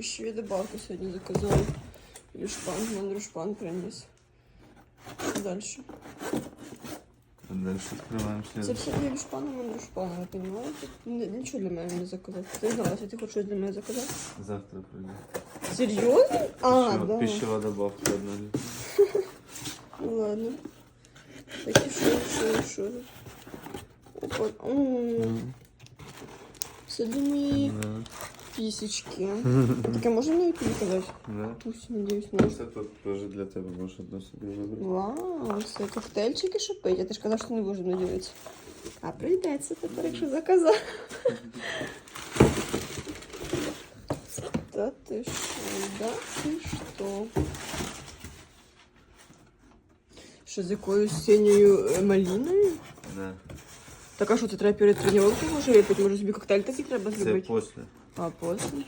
Ще добавку сьогодні заказала. Люшпан, нам Люшпан приніс. Дальше. Далі відкриваємо Це ще. все для Люшпана, нам Люшпана, ви розумієте? Ні- Нічого для мене не заказав. Ти знала, що ти хочеш щось для мене заказати? Завтра прийде. Серйозно? А, Пищева- да. Пищева добавка одна. Ну ладно. Так і що, що, що? Опа. М. Це для моєї Да. пісечки. Таке можна мені показати? Да. Пусть, надіюсь, можна. Це тут теж для тебе можеш одну собі вибрати. Вау, це коктейльчики, що пить. А ти ж казав, що не будеш надіятися. А прийдеться тепер, якщо заказав. Та ти що, да ти що? Що з якоюсь синьою е, маліною? Да. Так а що, це треба перед тренуванкою може випити? Може собі коктейль такий треба Це зробити? після. А, после?